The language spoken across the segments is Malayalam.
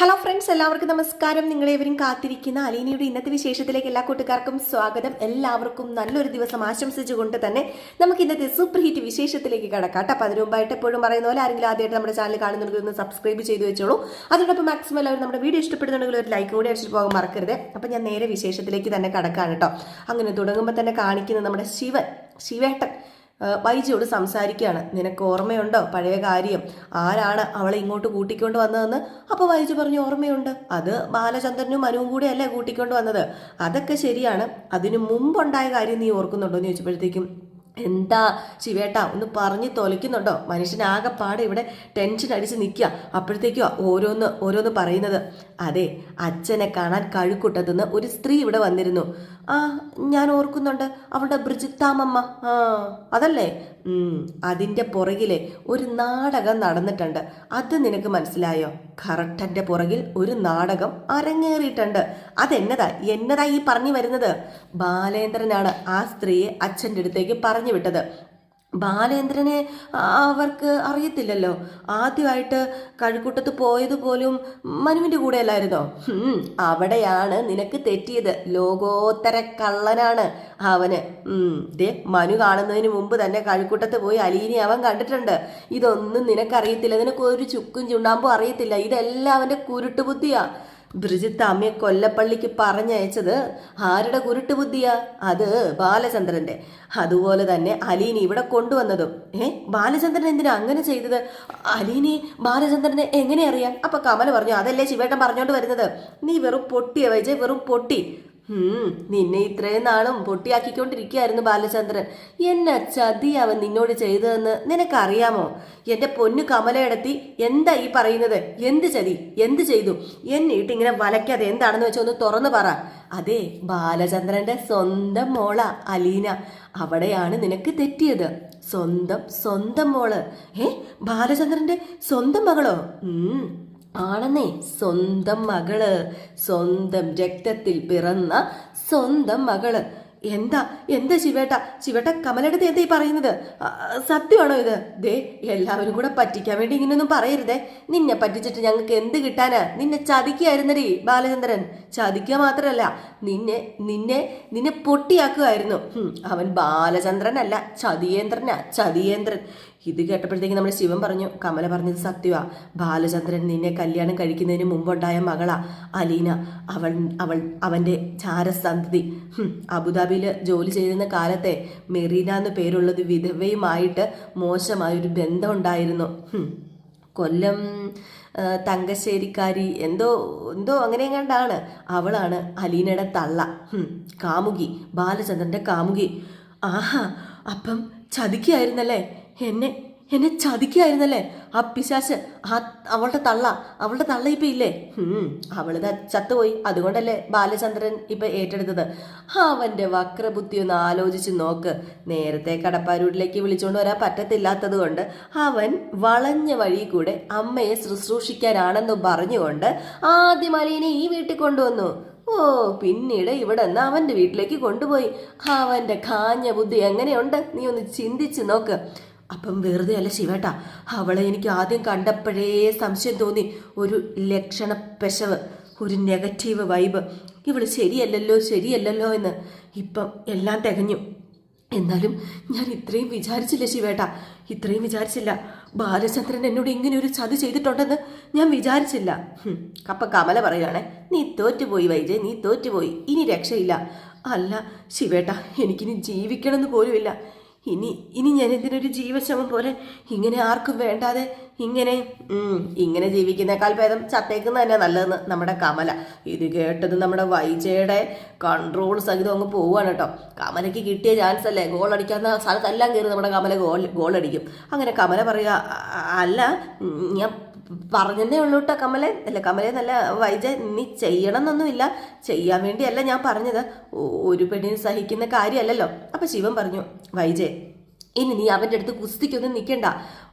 ഹലോ ഫ്രണ്ട്സ് എല്ലാവർക്കും നമസ്കാരം. നിങ്ങളേവരും കാത്തിരിക്കുന്ന അലീനയുടെ ഇന്നത്തെ വിശേഷത്തിലേക്ക് എല്ലാ കൂട്ടുകാർക്കും സ്വാഗതം. എല്ലാവർക്കും നല്ലൊരു ദിവസം ആശംസിച്ചുകൊണ്ട് തന്നെ നമുക്ക് ഇന്നത്തെ സൂപ്പർ ഹിറ്റ് വിശേഷത്തിലേക്ക് കടക്കാം അപ്പം അതിന് മുമ്പായിട്ട് എപ്പോഴും പറയുന്ന പോലെ ആരെങ്കിലും ആദ്യമായിട്ട് നമ്മുടെ ചാനൽ കാണുന്നുണ്ടെങ്കിൽ ഒന്ന് സബ്സ്ക്രൈബ് ചെയ്ത് വെച്ചോളൂ. അതോടൊപ്പം മാക്സിമം എല്ലാവരും നമ്മുടെ വീഡിയോ ഇഷ്ടപ്പെടുന്നുണ്ടെങ്കിൽ ഒരു ലൈക്ക് കൂടി അടിച്ചിട്ട് പോകാൻ മറക്കരുത്. അപ്പം ഞാൻ നേരെ വിശേഷത്തിലേക്ക് തന്നെ കടക്കാം കേട്ടോ. അങ്ങനെ തുടങ്ങുമ്പോൾ തന്നെ കാണിക്കുന്നത് നമ്മുടെ ശിവൻ ശിവേട്ടൻ. വൈജിയോട് സംസാരിക്കുകയാണ്. നിനക്ക് ഓർമ്മയുണ്ടോ പഴയ കാര്യം? ആരാണ് അവളെ ഇങ്ങോട്ട് കൂട്ടിക്കൊണ്ട് വന്നതെന്ന്? അപ്പോൾ ബൈജു പറഞ്ഞു ഓർമ്മയുണ്ട്. അത് ബാലചന്ദ്രനും മനുവും കൂടെ അല്ലേ കൂട്ടിക്കൊണ്ട് വന്നത്? അതൊക്കെ ശരിയാണ്. അതിനു മുമ്പുണ്ടായ കാര്യം നീ ഓർക്കുന്നുണ്ടോ? എന്ന് ചോദിച്ചപ്പോഴത്തേക്കും എന്താ ശിവേട്ട ഒന്ന് പറഞ്ഞ് തൊലയ്ക്കുന്നുണ്ടോ? മനുഷ്യനാകെപ്പാടെ ഇവിടെ ടെൻഷൻ അടിച്ച് നിൽക്കുക. അപ്പോഴത്തേക്കും ഓരോന്ന് ഓരോന്ന് പറയുന്നത്. അതെ അച്ഛനെ കാണാൻ കഴുക്കുട്ടത്തുനിന്ന് ഒരു സ്ത്രീ ഇവിടെ വന്നിരുന്നു. ആ ഞാൻ ഓർക്കുന്നുണ്ട് അവളുടെ ബ്രിജിത്താമമ്മ. ആ അതല്ലേ? അതിന്റെ പുറകിലെ ഒരു നാടകം നടന്നിട്ടുണ്ട്. അത് നിനക്ക് മനസ്സിലായോ? കറക്റ്റന്റെ പുറകിൽ ഒരു നാടകം അരങ്ങേറിയിട്ടുണ്ട്. അതെന്നതാ? എന്നതാ ഈ പറഞ്ഞു വരുന്നത്? ബാലേന്ദ്രനാണ് ആ സ്ത്രീയെ അച്ഛന്റെ അടുത്തേക്ക് പറഞ്ഞു വിട്ടത്. ബാലേന്ദ്രനെ അവർക്ക് അറിയത്തില്ലല്ലോ. ആദ്യമായിട്ട് കഴുക്കൂട്ടത്ത് പോയത് പോലും മനുവിന്റെ കൂടെ അല്ലായിരുന്നോ അവിടെയാണ് നിനക്ക് തെറ്റിയത്. ലോകോത്തര കള്ളനാണ് അവന്. ദേ മനു കാണുന്നതിന് മുമ്പ് തന്നെ കഴുക്കൂട്ടത്ത് പോയി അലീനി അവൻ കണ്ടിട്ടുണ്ട്. ഇതൊന്നും നിനക്കറിയത്തില്ല. നിനക്ക് ഒരു ചുക്കും ചുണ്ടാമ്പും അറിയത്തില്ല. ഇതെല്ലാം അവന്റെ കുരുട്ടുബുദ്ധിയാ. ബ്രിജിത്ത് അമ്മയെ കൊല്ലപ്പള്ളിക്ക് പറഞ്ഞയച്ചത് ആരുടെ കുരുട്ട് ബുദ്ധിയാ അത് ബാലചന്ദ്രന്റെ. അതുപോലെ തന്നെ അലീനി ഇവിടെ കൊണ്ടുവന്നതും. ഏ? ബാലചന്ദ്രൻ എന്തിനാ അങ്ങനെ ചെയ്തത്? അലീനി ബാലചന്ദ്രനെ എങ്ങനെ അറിയാം അപ്പൊ കമല പറഞ്ഞു അതല്ലേ ശിവേട്ടൻ പറഞ്ഞോണ്ട് വരുന്നത്. നീ വെറും പൊട്ടിയ വൈജയ് വെറും പൊട്ടി. നിന്നെ ഇത്രയും നാളും പൊട്ടിയാക്കിക്കൊണ്ടിരിക്കുകയായിരുന്നു ബാലചന്ദ്രൻ. എന്നെ ചതി അവൻ നിന്നോട് ചെയ്തതെന്ന് നിനക്കറിയാമോ? എന്റെ പൊന്നു കമലയിടത്തി എന്താ ഈ പറയുന്നത്? എന്ത് ചതി? എന്ത് ചെയ്തു? എന്നിട്ട് ഇങ്ങനെ വലയ്ക്കാതെ എന്താണെന്ന് വെച്ചാൽ ഒന്ന് തുറന്നു പറ. അതെ ബാലചന്ദ്രന്റെ സ്വന്തം മോള അലീന. അവിടെയാണ് നിനക്ക് തെറ്റിയത്. സ്വന്തം സ്വന്തം മോൾ. ഏ ബാലചന്ദ്രന്റെ സ്വന്തം മകളോ? ആണെന്നേ. സ്വന്തം മകൾ. സ്വന്തം രക്തത്തിൽ പിറന്ന സ്വന്തം മകൾ. എന്താ? എന്താ ശിവേട്ട? ശിവേട്ട കമലടുത്ത് എന്താ ഈ പറയുന്നത്? സത്യമാണോ ഇത്? ദേ എല്ലാവരും കൂടെ പറ്റിക്കാൻ വേണ്ടി ഇങ്ങനെയൊന്നും പറയരുതേ. നിന്നെ പറ്റിച്ചിട്ട് ഞങ്ങൾക്ക് എന്ത് കിട്ടാനാ? നിന്നെ ചതിക്കായിരുന്നടി ബാലചന്ദ്രൻ. ചതിക്കുക മാത്രമല്ല നിന്നെ നിന്നെ നിന്നെ പൊട്ടിയാക്കുമായിരുന്നു. അവൻ ബാലചന്ദ്രനല്ല ചതിയേന്ദ്രനാ ചതിയേന്ദ്രൻ. ഇത് കേട്ടപ്പോഴത്തേക്ക് നമ്മുടെ ശിവൻ പറഞ്ഞു കമല പറഞ്ഞത് സത്യവാ. ബാലചന്ദ്രൻ നിന്നെ കല്യാണം കഴിക്കുന്നതിന് മുമ്പുണ്ടായ മകളാ അലീന. അവൾ അവൾ അവന്റെ ചാരസന്തതി. അബുദാബിയിൽ ജോലി ചെയ്തിരുന്ന കാലത്തെ മെറീന എന്ന പേരുള്ളത് വിധവയുമായിട്ട് മോശമായൊരു ബന്ധമുണ്ടായിരുന്നു. കൊല്ലം തങ്കശ്ശേരിക്കാരി എന്തോ എന്തോ അങ്ങനെ എങ്ങാണ്ടാണ് അവളാണ് അലീനയുടെ തള്ള. കാമുകി ബാലചന്ദ്രന്റെ കാമുകി. ആഹാ അപ്പം ചതിക്കായിരുന്നല്ലേ? എന്നെ എന്നെ ചതിക്കായിരുന്നല്ലേ ആ പിശാശ് ആ അവളുടെ തള്ള അവളുടെ തള്ള ഇപ്പൊ ഇല്ലേ? അവളിത് ചത്തുപോയി. അതുകൊണ്ടല്ലേ ബാലചന്ദ്രൻ ഇപ്പൊ ഏറ്റെടുത്തത്. അവന്റെ വക്രബുദ്ധി ഒന്ന് ആലോചിച്ച് നോക്ക്. നേരത്തെ കടപ്പാരൂരിലേക്ക് വിളിച്ചുകൊണ്ട് വരാൻ പറ്റത്തില്ലാത്തത് കൊണ്ട് അവൻ വളഞ്ഞ വഴി കൂടെ അമ്മയെ ശുശ്രൂഷിക്കാനാണെന്ന് പറഞ്ഞുകൊണ്ട് ആദ്യം അലീനെ ഈ വീട്ടിൽ കൊണ്ടുവന്നു. ഓ പിന്നീട് ഇവിടെ നിന്ന് അവന്റെ വീട്ടിലേക്ക് കൊണ്ടുപോയി. അവന്റെ കാഞ്ഞ ബുദ്ധി എങ്ങനെയുണ്ട്? നീ ഒന്ന് ചിന്തിച്ച് നോക്ക്. അപ്പം വെറുതെ അല്ല ശിവേട്ടാ അവളെ എനിക്ക് ആദ്യം കണ്ടപ്പോഴേ സംശയം തോന്നി. ഒരു ലക്ഷണ പെശവ് ഒരു നെഗറ്റീവ് വൈബ് ഇവൾ ശരിയല്ലല്ലോ ശരിയല്ലല്ലോ എന്ന്. ഇപ്പം എല്ലാം തികഞ്ഞു. എന്നാലും ഞാൻ ഇത്രയും വിചാരിച്ചില്ല ശിവേട്ട ഇത്രയും വിചാരിച്ചില്ല. ബാലചന്ദ്രൻ എന്നോട് ഇങ്ങനെ ഒരു ചതി ചെയ്തിട്ടുണ്ടെന്ന് ഞാൻ വിചാരിച്ചില്ല. അപ്പൊ കമല പറയുകയാണെ നീ തോറ്റുപോയി വൈജയ് നീ തോറ്റുപോയി ഇനി രക്ഷയില്ല. അല്ല ശിവേട്ട എനിക്കിനി ജീവിക്കണമെന്ന് പോലുമില്ല. ഇനി ഇനി ഞാൻ ഇതിനൊരു ജീവശവം പോലെ ഇങ്ങനെ ആർക്കും വേണ്ടാതെ ഇങ്ങനെ ഇങ്ങനെ ജീവിക്കുന്നേക്കാൾ ഭേദം ചത്തേക്കുന്ന തന്നെ നല്ലതെന്ന് നമ്മുടെ കമല. ഇത് കേട്ടത് നമ്മുടെ വൈജയുടെ കൺട്രോൾ സഹിതം അങ്ങ് പോവാണ് കേട്ടോ. കമലയ്ക്ക് കിട്ടിയ ചാൻസ് അല്ലേ? ഗോൾ അടിക്കാവുന്ന സ്ഥലത്തെല്ലാം കയറി നമ്മുടെ കമല ഗോൾ ഗോൾ അടിക്കും. അങ്ങനെ കമല പറയുക അല്ല ഞാൻ പറഞ്ഞതേ ഉള്ളൂ കേട്ടോ കമലെ. അല്ല കമലെ നല്ല വൈജ നീ ചെയ്യണം എന്നൊന്നുമില്ല ചെയ്യാൻ വേണ്ടിയല്ല ഞാൻ പറഞ്ഞത്. ഒരു പെണ്ണിന് സഹിക്കുന്ന കാര്യമല്ലല്ലോ. അപ്പൊ ശിവൻ പറഞ്ഞു വൈജയ് ഇനി നീ അവന്റെ അടുത്ത് കുസ്തിക്കൊന്നും നിൽക്കണ്ട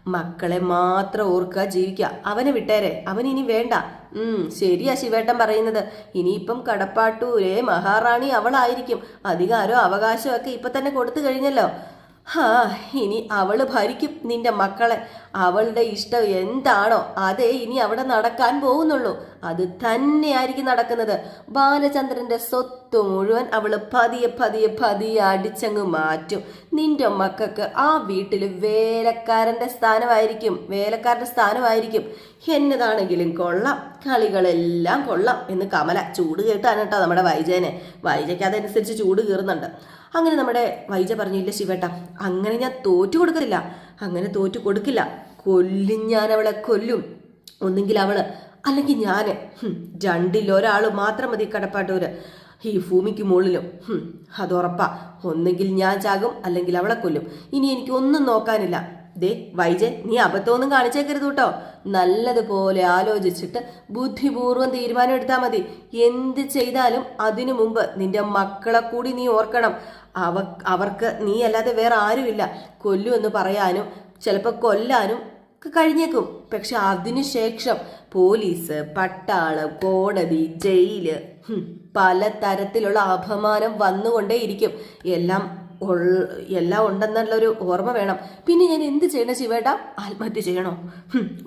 മക്കളെ മാത്രം ഓർക്കുക ജീവിക്കുക അവനെ വിട്ടേരെ. അവൻ ഇനി വേണ്ട. ഉം ശരിയാ ശിവേട്ടൻ പറയുന്നത്. ഇനിയിപ്പം കടപ്പാട്ടൂരേ മഹാറാണി അവളായിരിക്കും. അധികാരോ അവകാശവും ഇപ്പൊ തന്നെ കൊടുത്തു കഴിഞ്ഞല്ലോ. ഹാ ഇനി അവൾ ഭരിക്കും നിന്റെ മക്കളെ. അവളുടെ ഇഷ്ടം എന്താണോ അതേ ഇനി അവിടെ നടക്കാൻ പോകുന്നുള്ളൂ. അത് തന്നെയായിരിക്കും നടക്കുന്നത്. ബാലചന്ദ്രന്റെ സ്വത്ത് മുഴുവൻ അവൾ പതിയെ പതിയെ പതിയെ അടിച്ചങ്ങ് മാറ്റും. നിന്റെ മക്കൾക്ക് ആ വീട്ടിൽ വേലക്കാരന്റെ സ്ഥാനമായിരിക്കും. വേലക്കാരന്റെ സ്ഥാനമായിരിക്കും. എന്നതാണെങ്കിലും കൊള്ളാം. കളികളെല്ലാം കൊള്ളാം എന്ന് കമല ചൂട് കേട്ടാണ് കേട്ടോ നമ്മുടെ വൈജയനെ. വൈജയ്ക്ക് അതനുസരിച്ച് ചൂട് കീറുന്നുണ്ട്. അങ്ങനെ നമ്മുടെ വൈജ പറഞ്ഞില്ല ശിവേട്ട അങ്ങനെ ഞാൻ തോറ്റു കൊടുക്കില്ല അങ്ങനെ തോറ്റു കൊടുക്കില്ല. കൊല്ലും ഞാൻ അവളെ കൊല്ലും. ഒന്നെങ്കിൽ അവൾ അല്ലെങ്കിൽ ഞാൻ രണ്ടിൽ ഒരാൾ മാത്രം മതി കടപ്പാട്ടൂര്. ഈ ഭൂമിക്ക് മുകളിലും. ഹും, അത് ഉറപ്പാ ഒന്നെങ്കിൽ ഞാൻ ചാകും അല്ലെങ്കിൽ അവളെ കൊല്ലും. ഇനി എനിക്ക് ഒന്നും നോക്കാനില്ല. ദേ വൈജൻ നീ അബദ്ധമൊന്നും കാണിച്ചേക്കരുത് കേട്ടോ. നല്ലതുപോലെ ആലോചിച്ചിട്ട് ബുദ്ധിപൂർവം തീരുമാനം എടുത്താൽ മതി. എന്ത് ചെയ്താലും അതിനു മുമ്പ് നിന്റെ മക്കളെ കൂടി നീ ഓർക്കണം. അവ അവർക്ക് നീ അല്ലാതെ വേറെ ആരുമില്ല. കൊല്ലുമെന്ന് പറയാനും ചിലപ്പോൾ കൊല്ലാനും ഒക്കെ കഴിഞ്ഞേക്കും. പക്ഷെ അതിനുശേഷം പോലീസ് പട്ടാളം കോടതി ജയിൽ പല തരത്തിലുള്ള അപമാനം വന്നുകൊണ്ടേയിരിക്കും. എല്ലാം എല്ലാം ഉണ്ടെന്നുള്ളൊരു ഓർമ്മ വേണം. പിന്നെ ഞാൻ എന്ത് ചെയ്യണം ശിവേട്ട? ആത്മഹത്യ ചെയ്യണോ?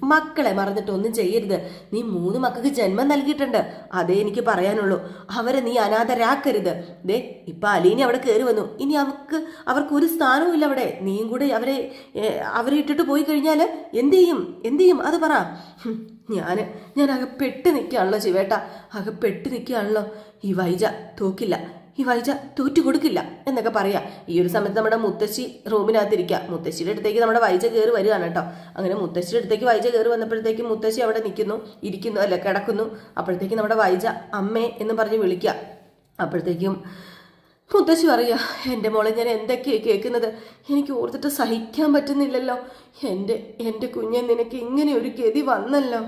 മക്കളെ മറന്നിട്ട് ഒന്നും ചെയ്യരുത്. നീ മൂന്ന് മക്കൾക്ക് ജന്മം നൽകിയിട്ടുണ്ട്. അതേ എനിക്ക് പറയാനുള്ളൂ. അവരെ നീ അനാഥരാക്കരുത്. ദേ ഇപ്പൊ അലീനി അവിടെ കയറി വന്നു. ഇനി അവർക്ക് അവർക്ക് ഒരു സ്ഥാനവും ഇല്ല അവിടെ. നീയും കൂടെ അവരെ അവരെ ഇട്ടിട്ട് പോയി കഴിഞ്ഞാൽ എന്ത് ചെയ്യും? എന്ത് ചെയ്യും? അത് പറ. ഞാൻ ഞാൻ അകപ്പെട്ട് നിൽക്കുകയാണല്ലോ ശിവേട്ട. അകപ്പെട്ട് നിൽക്കുകയാണല്ലോ ഈ വൈജ തോക്കില്ല. ഈ വൈജ തോറ്റു കൊടുക്കില്ല എന്നൊക്കെ പറയാം. ഈ ഒരു സമയത്ത് നമ്മുടെ മുത്തശ്ശി റൂമിനകത്തിരിക്കുക മുത്തശ്ശിയുടെ അടുത്തേക്ക് നമ്മുടെ വൈജ കയറി വരികയാണ് കേട്ടോ. അങ്ങനെ മുത്തശ്ശിയുടെ അടുത്തേക്ക് വൈജ കയറി വന്നപ്പോഴത്തേക്ക് മുത്തശ്ശി അവിടെ നിൽക്കുന്നു ഇരിക്കുന്നു അല്ല കിടക്കുന്നു. അപ്പോഴത്തേക്ക് നമ്മുടെ വൈജ അമ്മേ എന്ന് പറഞ്ഞ് വിളിക്കുക അപ്പോഴത്തേക്കും മുത്തശ്ശി പറയുക എന്റെ മോളെ ഞാൻ എന്തൊക്കെയാണ് കേൾക്കുന്നത്? എനിക്ക് ഓർത്തിട്ട് സഹിക്കാൻ പറ്റുന്നില്ലല്ലോ. എന്റെ എന്റെ കുഞ്ഞെ നിനക്ക് ഇങ്ങനെ ഒരു ഗതി വന്നല്ലോ.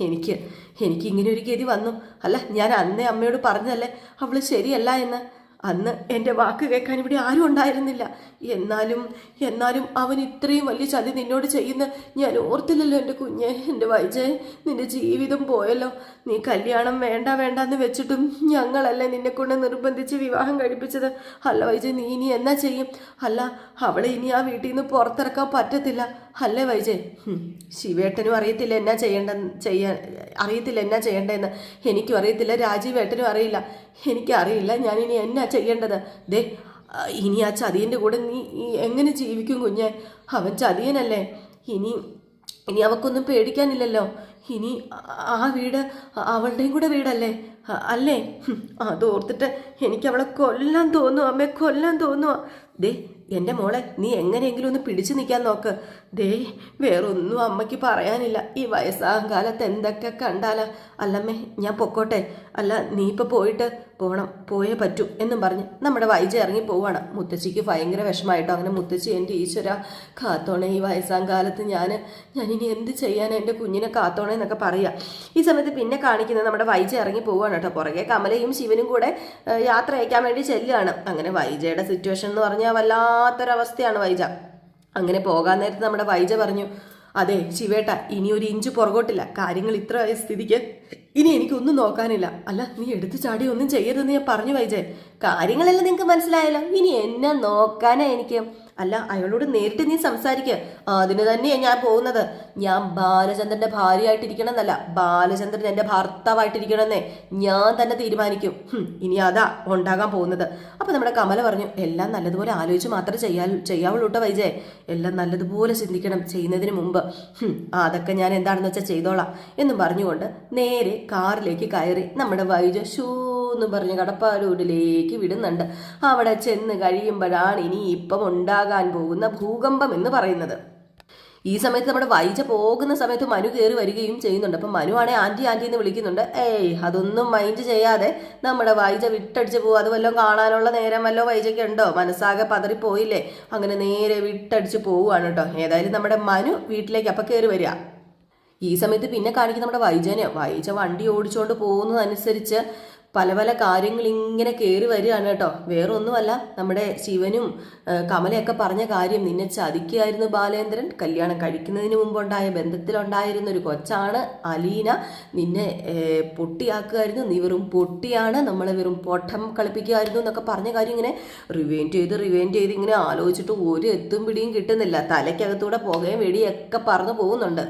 എനിക്ക് എനിക്ക് ഇങ്ങനെ ഒരു ഗതി വന്നു. അല്ല ഞാൻ അന്നേ അമ്മയോട് പറഞ്ഞല്ലേ അവൾ ശരിയല്ല എന്ന്. അന്ന് എന്റെ വാക്ക് കേൾക്കാൻ ഇവിടെ ആരും ഉണ്ടായിരുന്നില്ല. എന്നാലും എന്നാലും അവൻ ഇത്രയും വലിയ ചതി നിന്നോട് ചെയ്യുന്ന ഞാൻ ഓർത്തില്ലല്ലോ എന്റെ കുഞ്ഞെ എന്റെ വൈജയെ നിന്റെ ജീവിതം പോയല്ലോ. നീ കല്യാണം വേണ്ട വേണ്ട എന്ന് വെച്ചിട്ടും ഞങ്ങളല്ലേ നിന്നെ കൊണ്ട് നിർബന്ധിച്ച് വിവാഹം കഴിപ്പിച്ചത്. അല്ല വൈജയ് നീ ഇനി എന്നാ ചെയ്യും? അല്ല അവളെ ഇനി ആ വീട്ടിൽ നിന്ന് പുറത്തിറക്കാൻ പറ്റത്തില്ല. അല്ലേ വൈജയ്? ശിവേട്ടനും അറിയത്തില്ല എന്നാ ചെയ്യേണ്ട ചെയ്യാൻ അറിയത്തില്ല എന്നാ ചെയ്യേണ്ടതെന്ന് എനിക്കും അറിയത്തില്ല രാജീവ് ഏട്ടനും അറിയില്ല. എനിക്കറിയില്ല ഞാൻ ഇനി എന്നാ ചെയ്യേണ്ടത്? ദേ ഇനി ആ ചതിയന്റെ കൂടെ നീ എങ്ങനെ ജീവിക്കും കുഞ്ഞെ? അവൻ ചതിയനല്ലേ? ഇനി ഇനി അവക്കൊന്നും പേടിക്കാനില്ലല്ലോ. ഇനി ആ- വീട് അവളുടെയും കൂടെ വീടല്ലേ? അല്ലേ? അത് ഓർത്തിട്ട് എനിക്ക് അവളെ കൊല്ലാൻ തോന്നുക അമ്മയെ കൊല്ലാൻ തോന്നുക ദേ എന്റെ മോളെ നീ എങ്ങനെയെങ്കിലും ഒന്ന് പിടിച്ചു നിൽക്കാൻ നോക്ക്. ദേ വേറൊന്നും അമ്മയ്ക്ക് പറയാനില്ല. ഈ വയസ്സാം കാലത്ത് എന്തൊക്കെ കണ്ടാലാ? അല്ലമ്മേ ഞാൻ പൊക്കോട്ടെ. അല്ല നീ ഇപ്പൊ പോയിട്ട് പോകണം പോയേ പറ്റൂ എന്നും പറഞ്ഞ് നമ്മുടെ വൈജ ഇറങ്ങി പോവാണ്. മുത്തശ്ശിക്ക് ഭയങ്കര വിഷമായിട്ടോ? അങ്ങനെ മുത്തശ്ശി എന്റെ ഈശ്വര കാത്തോണേ ഈ വയസ്സാം കാലത്ത് ഞാൻ ഇനി എന്ത് ചെയ്യാൻ എന്റെ കുഞ്ഞിനെ കാത്തോണേ എന്നൊക്കെ പറയുക ഈ സമയത്ത് പിന്നെ കാണിക്കുന്നത് നമ്മുടെ വൈജ ഇറങ്ങി പോവാണ് കേട്ടോ. പുറകെ കമലയും ശിവനും കൂടെ യാത്ര അയക്കാൻ വേണ്ടി ചെല്ലുകയാണ് അങ്ങനെ വൈജയുടെ സിറ്റുവേഷൻ എന്ന് പറഞ്ഞാൽ വല്ലാത്തൊരവസ്ഥയാണ് വൈജ. അങ്ങനെ പോകാൻ നേരത്ത് നമ്മുടെ വൈജ പറഞ്ഞു അതെ ശിവേട്ട ഇനി ഒരു ഇഞ്ച് പുറകോട്ടില്ല. കാര്യങ്ങൾ ഇത്ര സ്ഥിതിക്ക് ഇനി എനിക്കൊന്നും നോക്കാനില്ല. അല്ല നീ എടുത്തു ചാടി ഒന്നും ചെയ്യരുതെന്ന് ഞാൻ പറഞ്ഞു വൈജേ. കാര്യങ്ങളെല്ലാം നിങ്ങൾക്ക് മനസ്സിലായല്ലോ. ഇനി എന്നെ നോക്കാനാ എനിക്ക് അല്ല അയാളോട് നേരിട്ട് നീ സംസാരിക്കുക അതിന് തന്നെയാണ് ഞാൻ പോകുന്നത്. ഞാൻ ബാലചന്ദ്രന്റെ ഭാര്യയായിട്ടിരിക്കണമെന്നല്ല. ബാലചന്ദ്രൻ എന്റെ ഭർത്താവായിട്ടിരിക്കണമെന്നേ ഞാൻ തന്നെ തീരുമാനിക്കും. ഇനി അതാ ഉണ്ടാകാൻ പോകുന്നത്. അപ്പൊ നമ്മുടെ കമല പറഞ്ഞു എല്ലാം നല്ലതുപോലെ ആലോചിച്ച് മാത്രമേ ചെയ്യാ ചെയ്യാവുള്ളൂ കേട്ടോ വൈജയ് എല്ലാം നല്ലതുപോലെ ചിന്തിക്കണം ചെയ്യുന്നതിന് മുമ്പ്. അതൊക്കെ ഞാൻ എന്താണെന്ന് വെച്ചാൽ ചെയ്തോളാം. എന്നും പറഞ്ഞുകൊണ്ട് നേരെ കാറിലേക്ക് കയറി നമ്മുടെ വൈജ ഷൂ എന്ന് പറഞ്ഞ് കടപ്പാലൂരിലേക്ക് വിടുന്നുണ്ട്. അവിടെ ചെന്ന് കഴിയുമ്പോഴാണ് ഇനി ഇപ്പം ഉണ്ടാകാൻ പോകുന്ന ഭൂകമ്പം എന്ന് പറയുന്നത്. ഈ സമയത്ത് നമ്മുടെ വൈജ പോകുന്ന സമയത്ത് മനു കയറി വരികയും ചെയ്യുന്നുണ്ട്. അപ്പം മനു ആണെ ആന്റി ആന്റി എന്ന് വിളിക്കുന്നുണ്ട്. ഏയ് അതൊന്നും മൈൻഡ് ചെയ്യാതെ നമ്മുടെ വൈജ വിട്ടടിച്ച് പോകും അത് വല്ലതും കാണാനുള്ള നേരം വല്ലോ വൈജയ്ക്ക് ഉണ്ടോ? മനസ്സാകെ പതറിപ്പോയില്ലേ? അങ്ങനെ നേരെ വിട്ടടിച്ച് പോവുകയാണ് കേട്ടോ. ഏതായാലും നമ്മുടെ മനു വീട്ടിലേക്ക് അപ്പം കയറി വരിക. ഈ സമയത്ത് പിന്നെ കാണിക്കുന്ന നമ്മുടെ വൈജനെ. വൈജ വണ്ടി ഓടിച്ചുകൊണ്ട് പോകുന്നതനുസരിച്ച് പല പല കാര്യങ്ങൾ ഇങ്ങനെ കയറി വരികയാണ് കേട്ടോ. വേറെ ഒന്നുമല്ല നമ്മുടെ ശിവനും കമലയൊക്കെ പറഞ്ഞ കാര്യം നിന്നെ ചതിക്കുകയായിരുന്നു ബാലേന്ദ്രൻ. കല്യാണം കഴിക്കുന്നതിന് മുമ്പുണ്ടായ ബന്ധത്തിലുണ്ടായിരുന്ന ഒരു കൊച്ചാണ് അലീന. നിന്നെ പൊട്ടിയാക്കുമായിരുന്നു നീ വെറും പൊട്ടിയാണ്. നമ്മളെ വെറും പൊട്ടം കളിപ്പിക്കുമായിരുന്നു എന്നൊക്കെ പറഞ്ഞ കാര്യം ഇങ്ങനെ റിവൈൻഡ് ചെയ്ത് റിവൈൻഡ് ചെയ്ത് ഇങ്ങനെ ആലോചിച്ചിട്ട് ഒരു എത്തും പിടിയും കിട്ടുന്നില്ല. തലയ്ക്കകത്തൂടെ പുകയും വെടിയൊക്കെ പറന്നു പോകുന്നുണ്ട്.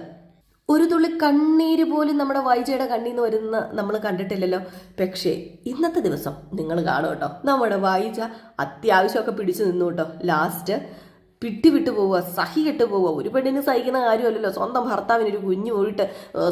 ഒരു തുള്ളി കണ്ണീര് പോലും നമ്മുടെ വൈജയുടെ കണ്ണിൽ നിന്ന് വരുന്ന നമ്മൾ കണ്ടിട്ടില്ലല്ലോ. പക്ഷേ ഇന്നത്തെ ദിവസം നിങ്ങൾ കാണും കേട്ടോ. നമ്മുടെ വൈജ അത്യാവശ്യമൊക്കെ പിടിച്ചു നിന്നു കേട്ടോ. ലാസ്റ്റ് പിട്ടി വിട്ടു പോവുക സഹി കെട്ട് പോവുക. ഒരു പെണ്ണിന് സഹിക്കുന്ന കാര്യമല്ലല്ലോ. സ്വന്തം ഭർത്താവിന് ഒരു കുഞ്ഞു പോയിട്ട്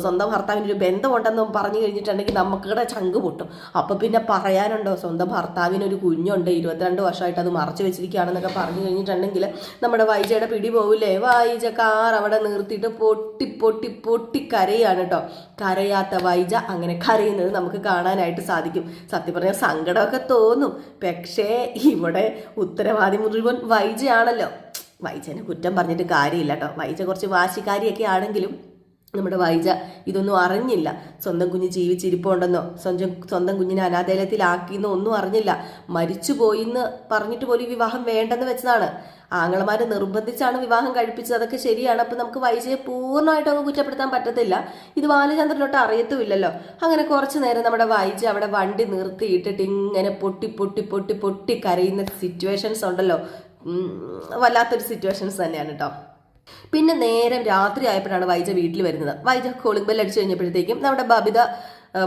സ്വന്തം ഭർത്താവിന് ഒരു ബന്ധമുണ്ടെന്ന് പറഞ്ഞു കഴിഞ്ഞിട്ടുണ്ടെങ്കിൽ നമുക്കിടെ ചങ്ക് പൊട്ടും. അപ്പൊ പിന്നെ പറയാനുണ്ടോ? സ്വന്തം ഭർത്താവിന് ഒരു കുഞ്ഞുണ്ട് ഇരുപത്തിരണ്ട് വർഷമായിട്ട് അത് മറച്ചു വെച്ചിരിക്കുകയാണെന്നൊക്കെ പറഞ്ഞു കഴിഞ്ഞിട്ടുണ്ടെങ്കിൽ നമ്മുടെ വൈജയുടെ പിടി പോവില്ലേ? വൈജ കാർ അവിടെ നിർത്തിയിട്ട് പൊട്ടി പൊട്ടി പൊട്ടി കരയാണ് കേട്ടോ. കരയാത്ത വൈജ അങ്ങനെ കരയുന്നത് നമുക്ക് കാണാനായിട്ട് സാധിക്കും. സത്യം പറഞ്ഞാൽ സങ്കടമൊക്കെ തോന്നും. പക്ഷേ ഇവിടെ ഉത്തരവാദി മുഴുവൻ വൈജയാണല്ലോ. വൈജനെ കുറ്റം പറഞ്ഞിട്ട് കാര്യമില്ല കേട്ടോ. വൈജ കുറച്ച് വാശിക്കാരിയൊക്കെ ആണെങ്കിലും നമ്മുടെ വൈജ ഇതൊന്നും അറിഞ്ഞില്ല. സ്വന്തം കുഞ്ഞ് ജീവിച്ചിരിപ്പുണ്ടെന്നോ സ്വന്തം സ്വന്തം കുഞ്ഞിനെ അനാഥാലയത്തിലാക്കിയെന്നോ ഒന്നും അറിഞ്ഞില്ല. മരിച്ചു പോയിന്ന് പറഞ്ഞിട്ട് പോലും വിവാഹം വേണ്ടെന്ന് വെച്ചതാണ്. ആങ്ങളമാരെ നിർബന്ധിച്ചാണ് വിവാഹം കഴിപ്പിച്ചത്. അതൊക്കെ ശരിയാണ്. അപ്പം നമുക്ക് വൈജയെ പൂർണമായിട്ട് അങ്ങ് കുറ്റപ്പെടുത്താൻ പറ്റത്തില്ല. ഇത് ബാലചന്ദ്രനോട്ട് അറിയത്തുമില്ലല്ലോ. അങ്ങനെ കുറച്ച് നേരം നമ്മുടെ വൈജ അവിടെ വണ്ടി നിർത്തിയിട്ടിട്ട് ഇങ്ങനെ പൊട്ടി പൊട്ടി പൊട്ടി പൊട്ടി കരയുന്ന സിറ്റുവേഷൻസ് ഉണ്ടല്ലോ. വല്ലാത്തൊരു സിറ്റുവേഷൻസ് തന്നെയാണ് കേട്ടോ പിന്നെ നേരം രാത്രി ആയപ്പോഴാണ് വൈജ വീട്ടിൽ വരുന്നത്. വൈജ കോളിംഗ് ബെൽ അടിച്ചു കഴിഞ്ഞപ്പോഴത്തേക്കും നമ്മുടെ ബബിത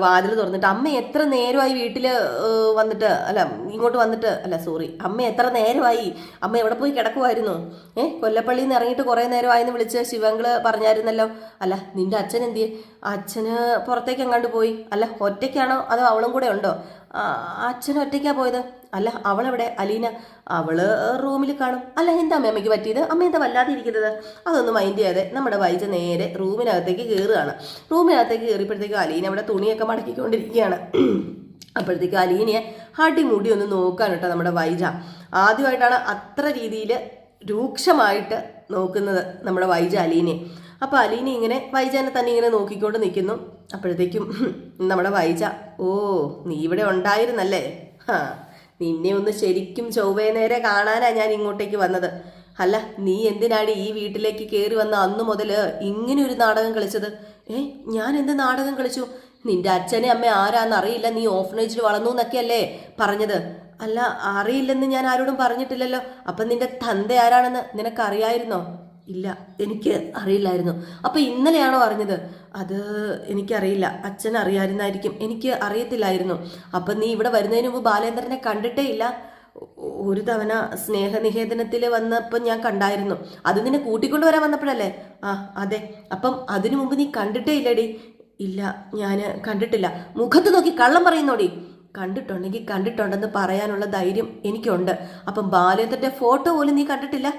വാതിൽ തുറന്നിട്ട് അമ്മ എത്ര നേരമായി വീട്ടിൽ വന്നിട്ട് അല്ല ഇങ്ങോട്ട് വന്നിട്ട് അല്ല സോറി അമ്മ എത്ര നേരമായി? അമ്മ എവിടെ പോയി കിടക്കുമായിരുന്നു ഏ കൊല്ലപ്പള്ളിയിൽ നിന്ന് ഇറങ്ങിയിട്ട് കുറേ നേരമായെന്ന് വിളിച്ച് ശിവങ്ങൾ പറഞ്ഞായിരുന്നല്ലോ. അല്ല നിന്റെ അച്ഛൻ എന്തിയെ? അച്ഛന് പുറത്തേക്ക് എങ്ങാണ്ട് പോയി? അല്ല ഒറ്റയ്ക്കാണോ അതോ അവളും കൂടെ ഉണ്ടോ? അച്ഛൻ ഒറ്റയ്ക്കാ പോയത്? അല്ല അവളെവിടെ? അലീന അവൾ റൂമിൽ കാണും. അല്ല എന്താ അമ്മയ്ക്ക് പറ്റിയത്? അമ്മ എന്താ വല്ലാതെ ഇരിക്കുന്നത്? അതൊന്നും മൈൻഡ് ചെയ്യാതെ നമ്മുടെ വൈജ നേരെ റൂമിനകത്തേക്ക് കയറുകയാണ് റൂമിനകത്തേക്ക് കയറിയപ്പോഴത്തേക്ക് അലീന അവിടെ തുണിയൊക്കെ മടക്കിക്കൊണ്ടിരിക്കുകയാണ്. അപ്പോഴത്തേക്ക് അലീനയെ അടിമുടി ഒന്ന് നോക്കാൻ കേട്ടോ നമ്മുടെ വൈജ. ആദ്യമായിട്ടാണ് അത്ര രീതിയിൽ രൂക്ഷമായിട്ട് നോക്കുന്നത് നമ്മുടെ വൈജ അലീനെ അപ്പോൾ അലീനി ഇങ്ങനെ വൈജാനെ തന്നെ ഇങ്ങനെ നോക്കിക്കൊണ്ട് നിൽക്കുന്നു. അപ്പോഴത്തേക്കും നമ്മുടെ വൈജ ഓ നീ ഇവിടെ ഉണ്ടായിരുന്നല്ലേ? ഹാ നിന്നെ ഒന്ന് ശരിക്കും ചൊവ്വേ നേരെ കാണാനാ ഞാൻ ഇങ്ങോട്ടേക്ക് വന്നത്. അല്ല നീ എന്തിനാണ് ഈ വീട്ടിലേക്ക് കയറി വന്ന അന്നു മുതൽ ഇങ്ങനെ ഒരു നാടകം കളിച്ചത്? ഏ ഞാൻ എന്ത് നാടകം കളിച്ചു? നിന്റെ അച്ഛനെ അമ്മ ആരാന്നറിയില്ല നീ ഓഫനേജിൽ വളർന്നു എന്നൊക്കെയല്ലേ പറഞ്ഞത്? അല്ല അറിയില്ലെന്ന് ഞാൻ ആരോടും പറഞ്ഞിട്ടില്ലല്ലോ. അപ്പം നിന്റെ തന്ത ആരാണെന്ന് നിനക്കറിയായിരുന്നോ? ഇല്ല എനിക്ക് അറിയില്ലായിരുന്നു. അപ്പോൾ ഇന്നലെയാണോ അറിഞ്ഞത് അത് എനിക്കറിയില്ല. അച്ഛൻ അറിയാമായിരുന്നായിരിക്കും എനിക്ക് അറിയത്തില്ലായിരുന്നു. അപ്പൊ നീ ഇവിടെ വരുന്നതിന് മുമ്പ് ബാലേന്ദ്രനെ കണ്ടിട്ടേ ഇല്ല? ഒരു തവണ സ്നേഹനികേതനത്തിൽ വന്നപ്പോൾ ഞാൻ കണ്ടായിരുന്നു. അത് നിന്നെ കൂട്ടിക്കൊണ്ട് വരാൻ വന്നപ്പോഴല്ലേ? ആ അതെ. അപ്പം അതിനു മുമ്പ് നീ കണ്ടിട്ടേ ഇല്ലടി. ഇല്ല ഞാൻ കണ്ടിട്ടില്ല. മുഖത്ത് നോക്കി കള്ളം പറയുന്നോടി. കണ്ടിട്ടുണ്ടെങ്കിൽ കണ്ടിട്ടുണ്ടെന്ന് പറയാനുള്ള ധൈര്യം എനിക്കുണ്ട്. അപ്പം ബാലേന്ദ്രന്റെ ഫോട്ടോ പോലും നീ കണ്ടിട്ടില്ല?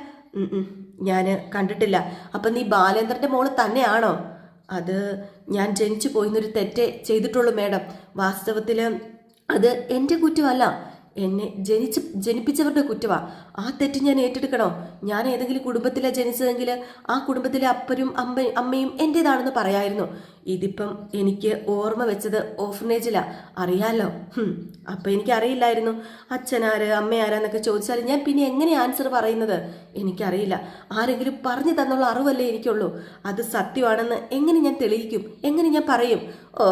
ഞാൻ കണ്ടിട്ടില്ല. അപ്പം നീ ബാലേന്ദ്രന്റെ മോൾ തന്നെയാണോ? അത് ഞാൻ ജനിച്ചു പോയിന്നൊരു തെറ്റേ ചെയ്തിട്ടുള്ളൂ മേഡം. വാസ്തവത്തിൽ അത് എന്റെ കുറ്റമല്ല. എന്നെ ജനിച്ച് ജനിപ്പിച്ചവരുടെ കുറ്റമാ ആ തെറ്റ് ഞാൻ ഏറ്റെടുക്കണോ? ഞാൻ ഏതെങ്കിലും കുടുംബത്തിലെ ജനിച്ചതെങ്കിൽ ആ കുടുംബത്തിലെ അപ്പരും അമ്മ അമ്മയും എന്റേതാണെന്ന് പറയായിരുന്നു. ഇതിപ്പം എനിക്ക് ഓർമ്മ വെച്ചത് അറിയാലോ? ഹും, അപ്പം എനിക്ക് അറിയില്ലായിരുന്നു അച്ഛനാര് അമ്മയാരാന്നൊക്കെ ചോദിച്ചാൽ ഞാൻ പിന്നെ എങ്ങനെ ആൻസർ പറയുന്നത്? എനിക്കറിയില്ല. ആരെങ്കിലും പറഞ്ഞു തന്നുള്ള അറിവല്ലേ എനിക്കുള്ളൂ. അത് സത്യമാണെന്ന് എങ്ങനെ ഞാൻ തെളിയിക്കും? എങ്ങനെ ഞാൻ പറയും? ഓ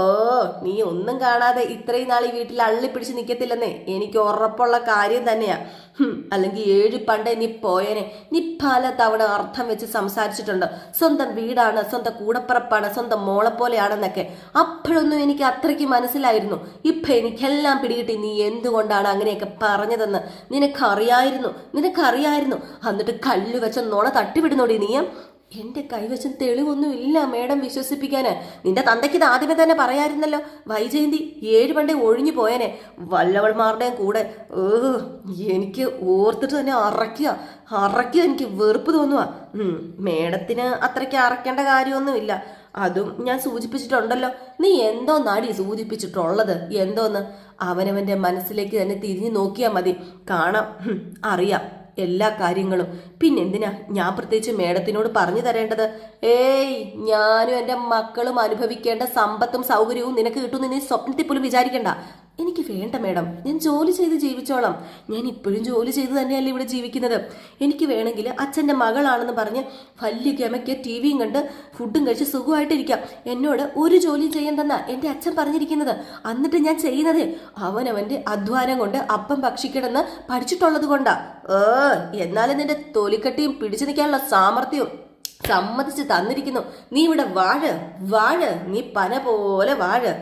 നീ ഒന്നും കാണാതെ ഇത്രയും നാൾ ഈ വീട്ടിൽ അള്ളിപ്പിടിച്ച് നിൽക്കത്തില്ലെന്നേ എനിക്ക് ഉറപ്പുള്ള കാര്യം തന്നെയാ. ഹും, അല്ലെങ്കിൽ ഏഴ് പണ്ടേ നീ പോയനെ. നീ പല തവണ അർത്ഥം വെച്ച് സംസാരിച്ചിട്ടുണ്ട്. സ്വന്തം വീടാണ് സ്വന്തം കൂടപ്പറപ്പാണ് സ്വന്തം മോളെ പോലെയാണെന്നൊക്കെ. അപ്പോഴൊന്നും എനിക്ക് അത്രയ്ക്ക് മനസ്സിലായിരുന്നു. ഇപ്പൊ എനിക്കെല്ലാം പിടികിട്ടി നീ എന്തുകൊണ്ടാണ് അങ്ങനെയൊക്കെ പറഞ്ഞതെന്ന്. നിനക്കറിയായിരുന്നു നിനക്കറിയായിരുന്നു. എന്നിട്ട് കല്ല് വെച്ച നുണ തട്ടിവിടുന്നോടി നീയം. എന്റെ കൈവശം തെളിവൊന്നുമില്ല മേഡം വിശ്വസിപ്പിക്കാന്. നിന്റെ തന്തയ്ക്ക് ഇത് ആദ്യമേ തന്നെ പറയായിരുന്നല്ലോ. വൈജയന്തി ഏഴ് പണ്ടേ ഒഴിഞ്ഞു പോയനെ. വല്ലവൾമാരുടെയും കൂടെ ഏഹ് എനിക്ക് ഓർത്തിട്ട് തന്നെ അറയ്ക്കുക. അറയ്ക്കുക എനിക്ക് വെറുപ്പ് തോന്നുക മേഡത്തിന് അത്രയ്ക്ക് അറയ്ക്കേണ്ട കാര്യമൊന്നുമില്ല. അതും ഞാൻ സൂചിപ്പിച്ചിട്ടുണ്ടല്ലോ. നീ എന്തോ നാടി സൂചിപ്പിച്ചിട്ടുള്ളത്? എന്തോന്ന്? അവനവന്റെ മനസ്സിലേക്ക് തന്നെ തിരിഞ്ഞു നോക്കിയാൽ മതി. കാണാം. അറിയാം. എല്ലാ കാര്യങ്ങളും. പിന്നെന്തിനാ ഞാൻ പ്രത്യേകിച്ച് മേഡത്തിനോട് പറഞ്ഞു തരേണ്ടത്? ഏയ് ഞാനും എന്റെ മക്കളും അനുഭവിക്കേണ്ട സമ്പത്തും സൗകര്യവും നിനക്ക് കിട്ടുമെന്ന് നീ സ്വപ്നത്തിൽ പോലും വിചാരിക്കണ്ട. എനിക്ക് വേണ്ട മേഡം. ഞാൻ ജോലി ചെയ്ത് ജീവിച്ചോളാം. ഞാൻ ഇപ്പോഴും ജോലി ചെയ്ത് തന്നെയല്ലേ ഇവിടെ ജീവിക്കുന്നത്. എനിക്ക് വേണമെങ്കിൽ അച്ഛന്റെ മകളാണെന്ന് പറഞ്ഞ് വലിയ ഗമയ്ക്ക് ടി വിയും കണ്ട് ഫുഡും കഴിച്ച് സുഖമായിട്ടിരിക്കാം. എന്നോട് ഒരു ജോലിയും ചെയ്യണ്ടെന്നാ എന്റെ അച്ഛൻ പറഞ്ഞിരിക്കുന്നത്. എന്നിട്ട് ഞാൻ ചെയ്യുന്നത്? അവനവന്റെ അധ്വാനം കൊണ്ട് അപ്പം ഭക്ഷിക്കണമെന്ന് പഠിച്ചിട്ടുള്ളത് കൊണ്ടാ. ഏ എന്നാലും നിന്റെ തൊലിക്കട്ടിയും പിടിച്ചു നിൽക്കാനുള്ള സാമർഥ്യവും സമ്മതിച്ച് തന്നിരിക്കുന്നു. നീ ഇവിടെ വാഴ് വാഴ്. നീ പന പോലെ വാഴ്.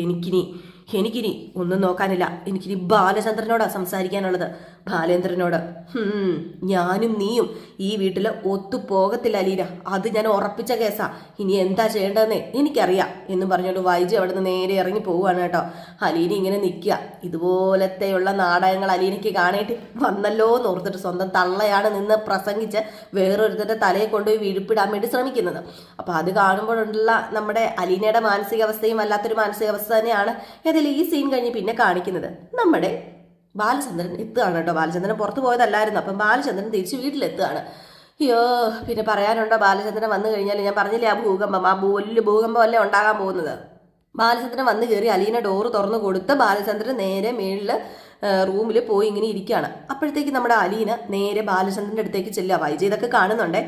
എനിക്കിനി എനിക്കിനി ഒന്നും നോക്കാനില്ല. എനിക്കിനി ബാലചന്ദ്രനോടാ സംസാരിക്കാനുള്ളത്. ബാലേന്ദ്രനോട് ഞാനും നീയും ഈ വീട്ടിൽ ഒത്തുപോകത്തില്ല അലീന അത് ഞാൻ ഉറപ്പിച്ച കേസാ. ഇനി എന്താ ചെയ്യേണ്ടതെന്ന് എനിക്കറിയാം എന്ന് പറഞ്ഞുകൊണ്ട് വൈജി അവിടെ നിന്ന് നേരെ ഇറങ്ങി പോവുകയാണ് കേട്ടോ. അലീന ഇങ്ങനെ നിൽക്കുക. ഇതുപോലത്തെയുള്ള നാടകങ്ങൾ അലീനയ്ക്ക് കാണേണ്ടി വന്നല്ലോ എന്ന് ഓർത്തിട്ട് സ്വന്തം തള്ളയാണ് നിന്ന് പ്രസംഗിച്ച് വേറൊരുത്തരുടെ തലയെ കൊണ്ടുപോയി വിഴുപ്പിടാൻ വേണ്ടി ശ്രമിക്കുന്നത്. അപ്പോൾ അത് കാണുമ്പോഴുള്ള നമ്മുടെ അലീനയുടെ മാനസികാവസ്ഥയും വല്ലാത്തൊരു മാനസികാവസ്ഥ തന്നെയാണ് ഏതായാലും ഈ സീൻ കഴിഞ്ഞ് പിന്നെ കാണിക്കുന്നത്. നമ്മുടെ ബാലചന്ദ്രൻ എത്തുകയാണ് കേട്ടോ. ബാലചന്ദ്രൻ പുറത്ത് പോയതല്ലായിരുന്നു. അപ്പം ബാലചന്ദ്രൻ തിരിച്ച് വീട്ടിലെത്തുകയാണ്. അയ്യോ പിന്നെ പറയാനുണ്ടോ? ബാലചന്ദ്രൻ വന്നു കഴിഞ്ഞാൽ ഞാൻ പറഞ്ഞില്ലേ ആ ഭൂകമ്പം? ആ വലിയ ഭൂകമ്പം അല്ലേ ഉണ്ടാകാൻ പോകുന്നത്? ബാലചന്ദ്രൻ വന്നു കയറി അലീന ഡോറ് തുറന്നു കൊടുത്ത് ബാലചന്ദ്രൻ നേരെ മേളിൽ റൂമിൽ പോയി ഇങ്ങനെ ഇരിക്കുകയാണ് അപ്പോഴത്തേക്ക് നമ്മുടെ അലീന നേരെ ബാലചന്ദ്രന്റെ അടുത്തേക്ക് ചെല്ലുക വൈജയ് ഇതൊക്കെ കാണുന്നുണ്ടേ.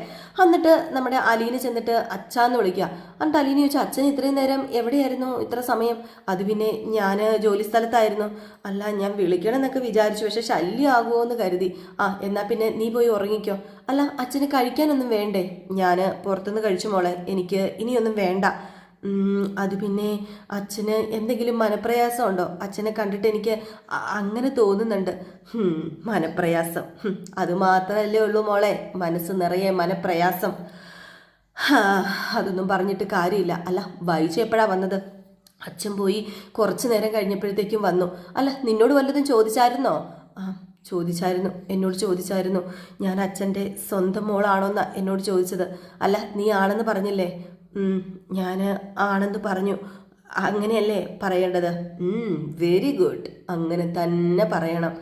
എന്നിട്ട് നമ്മുടെ അലീന ചെന്നിട്ട് അച്ഛാന്ന് വിളിക്കുക എന്നിട്ട് അലീന ചോദിച്ചു അച്ഛൻ ഇത്രയും നേരം എവിടെയായിരുന്നു? ഇത്ര സമയം? അത് പിന്നെ ഞാൻ ജോലി സ്ഥലത്തായിരുന്നു. അല്ല ഞാൻ വിളിക്കണം എന്നൊക്കെ വിചാരിച്ചു. പക്ഷെ ശല്യമാകുമോ എന്ന് കരുതി. ആ എന്നാൽ പിന്നെ നീ പോയി ഉറങ്ങിക്കോ. അല്ല അച്ഛന് കഴിക്കാനൊന്നും വേണ്ടേ? ഞാൻ പുറത്തുനിന്ന് കഴിച്ചു മോളെ. എനിക്ക് ഇനിയൊന്നും വേണ്ട. അത് പിന്നെ അച്ഛന് എന്തെങ്കിലും മനപ്രയാസം ഉണ്ടോ അച്ഛനെ കണ്ടിട്ട് എനിക്ക് അങ്ങനെ തോന്നുന്നുണ്ട്. മനപ്രയാസം. അത് മാത്രമല്ലേ ഉള്ളൂ മോളെ. മനസ്സ് നിറയെ മനപ്രയാസം. അതൊന്നും പറഞ്ഞിട്ട് കാര്യമില്ല. അല്ല വൈജു എപ്പോഴാ വന്നത്? അച്ഛൻ പോയി കുറച്ചു നേരം കഴിഞ്ഞപ്പോഴത്തേക്കും വന്നു. അല്ല നിന്നോട് വല്ലതും ചോദിച്ചായിരുന്നോ? ആ ചോദിച്ചായിരുന്നു. എന്നോട് ചോദിച്ചായിരുന്നു. ഞാൻ അച്ഛന്റെ സ്വന്തം മോളാണോന്നാ എന്നോട് ചോദിച്ചത്. അല്ല നീ ആണെന്ന് പറഞ്ഞില്ലേ? ഞാൻ ആണെന്ന് പറഞ്ഞു. അങ്ങനെയല്ലേ പറയേണ്ടത്? വെരി ഗുഡ് അങ്ങനെ തന്നെ പറയണം.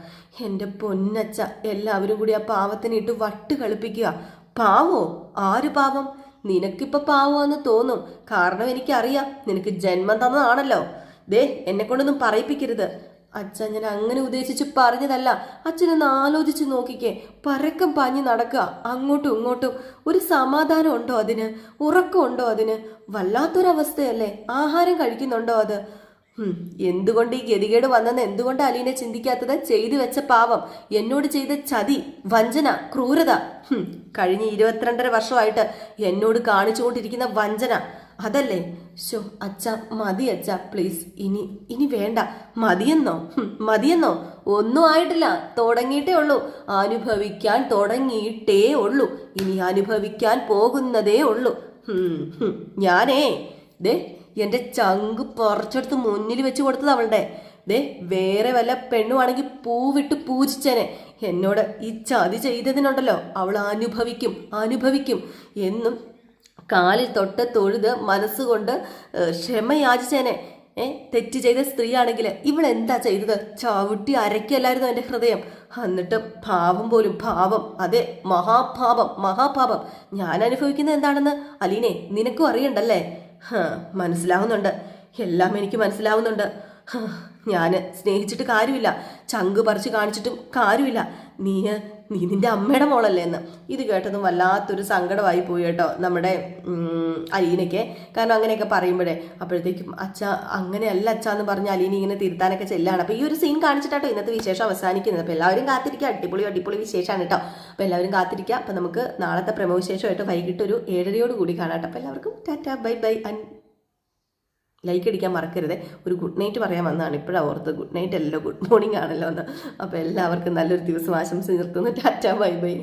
എന്റെ പൊന്നച്ച എല്ലാവരും കൂടി ആ പാവത്തിനെ ഇട്ട് വട്ട് കളിപ്പിക്കുക. പാവോ? ആര് പാവം? നിനക്കിപ്പോ പാവമെന്ന് തോന്നും. കാരണം എനിക്കറിയാം നിനക്ക് ജന്മം തന്നതാണല്ലോ. ദേ എന്നെ കൊണ്ടൊന്നും പറയിപ്പിക്കരുത്. അച്ഛൻ ഞാൻ അങ്ങനെ ഉദ്ദേശിച്ച് പറഞ്ഞതല്ല. അച്ഛനൊന്ന് ആലോചിച്ച് നോക്കിക്കേ. പരക്കം പാഞ്ഞ് നടക്കുക. അങ്ങോട്ടും ഇങ്ങോട്ടും. ഒരു സമാധാനം ഉണ്ടോ അതിന്? ഉറക്കമുണ്ടോ അതിന്? വല്ലാത്തൊരവസ്ഥയല്ലേ. ആഹാരം കഴിക്കുന്നുണ്ടോ അത്? എന്തുകൊണ്ട് ഈ ഗതികേട് വന്നെന്ന് എന്തുകൊണ്ട് അലീനെ ചിന്തിക്കാത്തത്? ചെയ്തു വെച്ച പാവം. എന്നോട് ചെയ്ത ചതി വഞ്ചന ക്രൂരത. കഴിഞ്ഞ ഇരുപത്തിരണ്ടര വർഷമായിട്ട് എന്നോട് കാണിച്ചുകൊണ്ടിരിക്കുന്ന വഞ്ചന. അതല്ലേ? ഷോ അച്ഛ മതി അച്ഛ പ്ലീസ്. ഇനി ഇനി വേണ്ട. മതിയെന്നോ? മതിയെന്നോ? ഒന്നും ആയിട്ടില്ല. തുടങ്ങിയിട്ടേ ഉള്ളൂ. അനുഭവിക്കാൻ തുടങ്ങിയിട്ടേ ഉള്ളൂ. ഇനി അനുഭവിക്കാൻ പോകുന്നതേ ഉള്ളൂ. ഞാനേ ദേ എന്റെ ചങ്ക് പറിച്ചെടുത്ത് മുന്നിൽ വെച്ച് കൊടുത്തത് അവളുടെ. ദേ വേറെ വല്ല പെണ്ണുവാണെങ്കിൽ പൂവിട്ട് പൂജിച്ചേനെ. എന്നോട് ഈ ചതി ചെയ്തതിനുണ്ടല്ലോ. അവൾ അനുഭവിക്കും അനുഭവിക്കും. എന്നും കാലിൽ തൊട്ട് തൊഴുത് മനസ്സുകൊണ്ട് ക്ഷമയാചിച്ചേനെ. ക്ഷമ യാചിച്ചേനെ ഏ തെറ്റ് ചെയ്ത സ്ത്രീയാണെങ്കിൽ ഇവൾ എന്താ ചെയ്തത്? ചവിട്ടി അരക്കല്ലായിരുന്നു എന്റെ ഹൃദയം. എന്നിട്ട് പാപം പോലും പാപം അതെ മഹാപാപം മഹാപാപം ഞാൻ അനുഭവിക്കുന്നത് എന്താണെന്ന് അലീനെ നിനക്കും അറിയണ്ടല്ലേ? മനസ്സിലാവുന്നുണ്ട്. എല്ലാം എനിക്ക് മനസ്സിലാവുന്നുണ്ട്. ഞാൻ സ്നേഹിച്ചിട്ട് കാര്യമില്ല. ചങ്ക് പറിച്ച് കാണിച്ചിട്ടും കാര്യമില്ല. നീ നീ നിന്റെ അമ്മയുടെ മോളല്ലേ എന്ന് ഇത് കേട്ടതും വല്ലാത്തൊരു സങ്കടമായി പോയി കേട്ടോ നമ്മുടെ അലീനയ്ക്ക്. കാരണം അങ്ങനെയൊക്കെ പറയുമ്പോഴേ അപ്പോഴത്തേക്കും അച്ഛ അങ്ങനെയല്ല അച്ഛ എന്ന് പറഞ്ഞ് അലീന ഇങ്ങനെ തിരുത്താനൊക്കെ ചെല്ലാണ്. അപ്പോൾ ഈ ഒരു സീൻ കാണിച്ചിട്ടാട്ടോ ഇന്നത്തെ വിശേഷം അവസാനിക്കുന്നത്. അപ്പോൾ എല്ലാവരും കാത്തിരിക്കുക. അടിപൊളി അടിപൊളി വിശേഷമാണ് കേട്ടോ. അപ്പോൾ എല്ലാവരും കാത്തിരിക്കുക. അപ്പോൾ നമുക്ക് നാളത്തെ പ്രമോ വിശേഷമായിട്ട് വൈകിട്ട് ഒരു ഏഴരയോട് കൂടി കാണാം കേട്ടോ. അപ്പോൾ എല്ലാവർക്കും tata. Bye bye and like അടിക്കാൻ മറക്കരുത്. ഒരു ഗുഡ് നൈറ്റ് പറയാൻ വന്നതാണ്. ഇപ്പോഴാണ് ഓർത്ത് ഗുഡ് നൈറ്റ് അല്ലല്ലോ ഗുഡ് മോർണിംഗ് ആണല്ലോ എന്ന്. അപ്പോൾ എല്ലാവർക്കും നല്ലൊരു ദിവസം ആശംസ നിർത്തുന്നു. Tata bye bye.